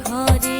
ঘরে